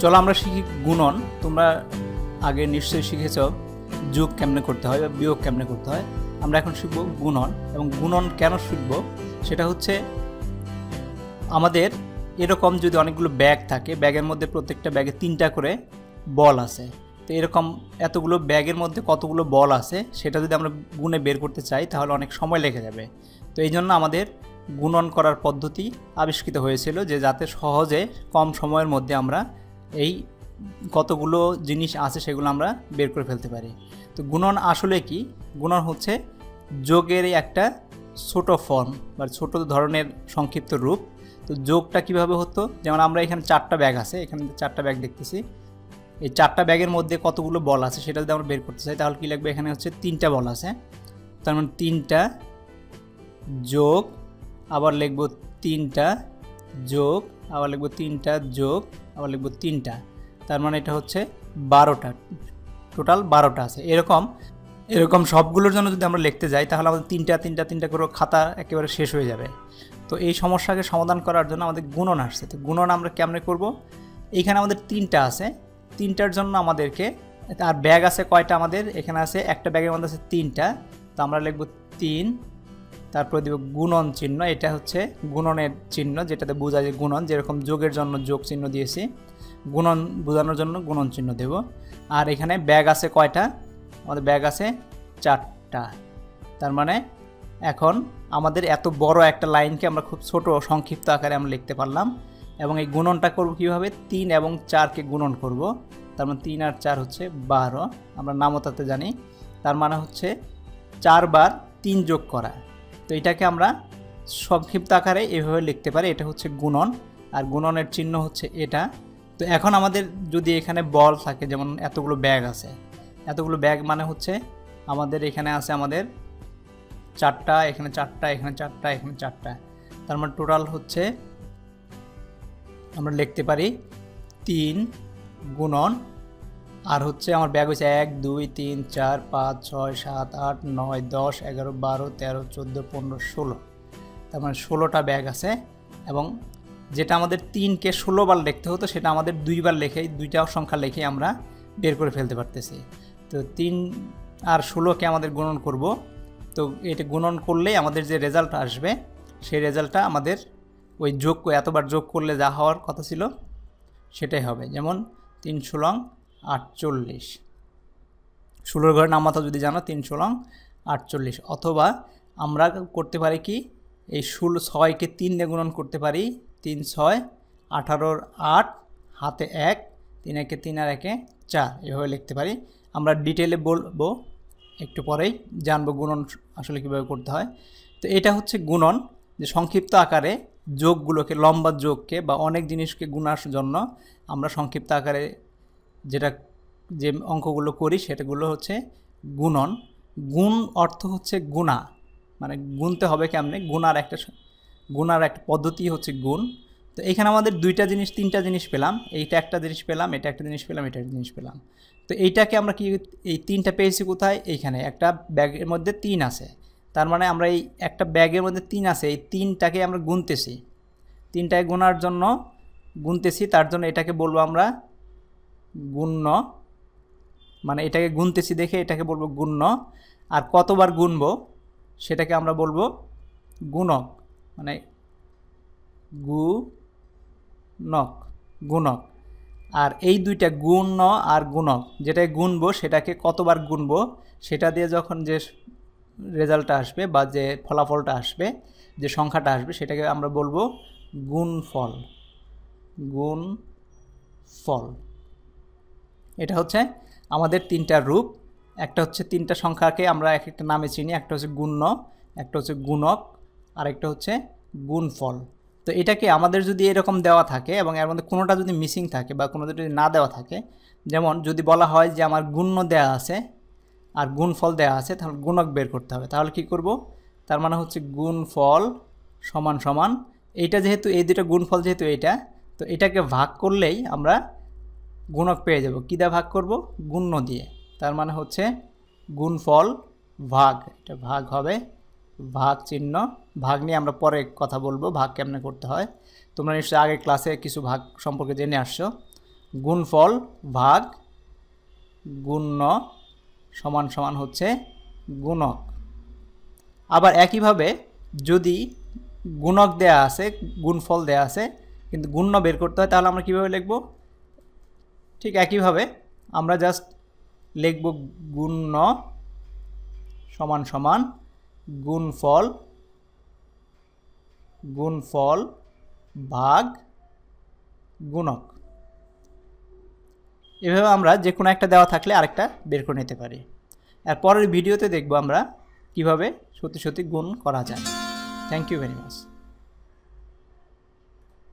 চলো আমরা শিখি গুণন। তোমরা আগে নিশ্চয়ই শিখেছ যোগ কেমনে করতে হয় বা বিয়োগ কেমনে করতে হয়। আমরা এখন শিখব গুণন এবং গুণন কেন শিখব? সেটা হচ্ছে আমাদের এরকম যদি অনেকগুলো ব্যাগ থাকে, ব্যাগের মধ্যে প্রত্যেকটা ব্যাগে তিনটা করে বল আছে। তো এরকম এতগুলো ব্যাগের মধ্যে কতগুলো বল আছে, সেটা যদি আমরা গুণে বের করতে চাই, তাহলে অনেক সময় লেগে যাবে। তো এই জন্য আমাদের গুণন করার পদ্ধতি আবিষ্কৃত হয়েছিল যে যাতে সহজে কম সময়ের মধ্যে আমরা এই কতগুলো জিনিস আছে সেগুলো আমরা বের করে ফেলতে পারি। তো গুণন আসলে কি? গুণন হচ্ছে যোগের একটা ছোট ফর্ম বা ছোট ধরনের সংক্ষিপ্ত রূপ। তো যোগটা কীভাবে হতো? যেমন আমরা এখানে চারটা ব্যাগ আছে, এখানে চারটা ব্যাগ দেখতেছি। এই চারটা ব্যাগের মধ্যে কতগুলো বল আছে সেটা যদি আমরা বের করতে চাই, তাহলে কী লাগবে? এখানে হচ্ছে তিনটা বল আছে। তার মানে তিনটা যোগ, আবার লিখব তিনটা যোগ, আবার লিখব তিনটা যোগ আবার লিখব তিনটা। তার মানে এটা হচ্ছে বারোটা। টোটাল বারোটা আছে। এরকম এরকম সবগুলোর জন্য যদি আমরা লিখতে যাই, তাহলে আমাদের তিনটা তিনটা তিনটা করে খাতা একেবারে শেষ হয়ে যাবে। তো এই সমস্যাকে সমাধান করার জন্য আমাদের গুণন আসছে। তো গুণন আমরা কেমনে করব? এইখানে আমাদের তিনটা আছে। তিনটার জন্য আমাদেরকে, আর ব্যাগ আছে কয়টা আমাদের? এখানে আছে, একটা ব্যাগের মধ্যে আছে তিনটা। তো আমরা লিখব তিন তারপরে দিব গুণন চিহ্ন, এটা হচ্ছে গুণনের চিহ্ন যেটাতে বোঝা যায় গুণন, যেরকম যোগের জন্য যোগ চিহ্ন দিয়েছি, গুণন বোঝানোর জন্য গুণন চিহ্ন দেব। আর এখানে ব্যাগ আছে কয়টা? আমাদের ব্যাগ আছে চারটা। তার মানে এখন আমাদের এত বড় একটা লাইনকে আমরা খুব ছোট সংক্ষিপ্ত আকারে আমরা লিখতে পারলাম, এবং এই গুণনটা করব কীভাবে? তিন এবং চারকে গুণন করব। তার মানে তিন আর চার হচ্ছে বারো, আমরা নামতাতে জানি। তার মানে হচ্ছে চারবার তিন যোগ করা। তো এটাকে আমরা সংক্ষিপ্ত আকারে এভাবে লিখতে পারি। এটা হচ্ছে গুণন, আর গুণনের চিহ্ন হচ্ছে এটা। তো এখন আমাদের যদি এখানে বল থাকে, যেমন এতগুলো ব্যাগ আছে, এতগুলো ব্যাগ মানে হচ্ছে আমাদের এখানে আছে আমাদের চারটা, এখানে চারটা এখানে চারটা এখানে চারটা। তার মানে টোটাল হচ্ছে আমরা লিখতে পারি তিন গুণন আর হচ্ছে আমার ব্যাগ হচ্ছে এক, দুই, তিন, চার, পাঁচ, ছয়, সাত, আট, নয়, দশ, এগারো, বারো, তেরো, চোদ্দ, পনেরো, ষোলো। তার মানে ষোলোটা ব্যাগ আছে এবং যেটা আমাদের তিনকে ষোলোবার লিখতে হতো, সেটা আমাদের দুইবার লেখেই দুইটা সংখ্যা লিখে আমরা বের করে ফেলতে পারতেছি। তো তিন আর ষোলোকে আমাদের গুণন করব। তো এটা গুণন করলেই আমাদের যে রেজাল্ট আসবে, সেই রেজাল্টটা আমাদের ওই যোগ, এতবার যোগ করলে যা হওয়ার কথা ছিল, সেটাই হবে। যেমন তিন ষোলং আটচল্লিশ। ষোলোর ঘরের নামাতা যদি জানো, তিনশো লং, আটচল্লিশ। অথবা আমরা করতে পারি কি, এই ষোলো, ছয়কে তিন দিয়ে গুণন করতে পারি, তিন, ছয়, আঠারোর আট, হাতে এক, তিন একে তিন আর একে চার। এভাবে লিখতে পারি। আমরা ডিটেলে বলব, একটু পরেই জানব গুণন আসলে কীভাবে করতে হয়। তো এটা হচ্ছে গুণন, যে সংক্ষিপ্ত আকারে যোগগুলোকে, লম্বা যোগকে বা অনেক জিনিসকে গুণার জন্য আমরা সংক্ষিপ্ত আকারে যেটা যে অঙ্কগুলো করি সেটাগুলো হচ্ছে গুণন। গুণ অর্থ হচ্ছে গুণা। মানে গুনতে হবে কেমনে? গুণার একটা গুণার একটা পদ্ধতি হচ্ছে গুণ। তো এখানে আমাদের দুইটা জিনিস, তিনটা জিনিস পেলাম। এইটা একটা জিনিস পেলাম, এটা একটা জিনিস পেলাম, এটা একটা জিনিস পেলাম। তো এইটাকে আমরা কি, এই তিনটা পেয়েছি কোথায়? এইখানে। একটা ব্যাগের মধ্যে তিন আছে। তার মানে আমরা এই একটা ব্যাগের মধ্যে তিন আছে। এই তিনটাকে আমরা গুনতেছি। তিনটায় গুনার জন্য গুনতেছি, তার জন্য এটাকে বলব আমরা গুণ্য মানে এটাকে গুনতেছি দেখে এটাকে বলব গুণ্য। আর কতবার গুনব সেটাকে আমরা বলব গুণক মানে গু নক গুণক। আর এই দুইটা গুণ আর গুণক, যেটাই গুনবো সেটাকে কতবার গুনবো সেটা দিয়ে যখন যে রেজাল্টটা আসবে বা যে ফলাফলটা আসবে, যে সংখ্যাটা আসবে সেটাকে আমরা বলব গুণফল গুণ ফল এটা হচ্ছে আমাদের তিনটা রূপ। একটা হচ্ছে তিনটা সংখ্যাকে আমরা এক একটা নামে চিনি, একটা হচ্ছে গুণ্য, একটা হচ্ছে গুণক আর একটা হচ্ছে গুণফল। তো এটাকে আমাদের যদি এরকম দেওয়া থাকে এবং এর মধ্যে কোনোটা যদি মিসিং থাকে বা কোনোটা যদি না দেওয়া থাকে, যেমন যদি বলা হয় যে আমার গুণ্য দেওয়া আছে আর গুণফল দেওয়া আছে, তাহলে গুণক বের করতে হবে। তাহলে কি করব? তার মানে হচ্ছে গুণফল সমান সমান। এইটা যেহেতু, এই দুটো গুণফল যেহেতু এইটা, তো এটাকে ভাগ করলেই আমরা গুণক পেয়ে যাব। কী দিয়ে ভাগ করব? গুণ্য দিয়ে। তার মানে হচ্ছে গুণফল ভাগ। এটা ভাগ হবে ভাগ চিহ্ন। ভাগ নিয়ে আমরা পরে কথা বলব, ভাগ কেমনে করতে হয়। তোমরা নিশ্চয়ই আগের ক্লাসে কিছু ভাগ সম্পর্কে জেনে আসছো। গুণফল ভাগ গুণ্য সমান সমান হচ্ছে গুণক। আবার একইভাবে যদি গুণক দেয়া আছে, গুণফল দেয়া আছে, কিন্তু গুণ্য বের করতে হয়, তাহলে আমরা কীভাবে লিখব? ঠিক একইভাবে আমরা জাস্ট লিখব গুণ্য সমান সমান গুণফল গুণফল ভাগ গুণক। এভাবে আমরা যে কোনো একটা দেওয়া থাকলে আরেকটা বের করে নিতে পারি। আর পরের ভিডিওতে দেখব আমরা কীভাবে সত্যি সত্যি গুণ করা যায়। Thank you very much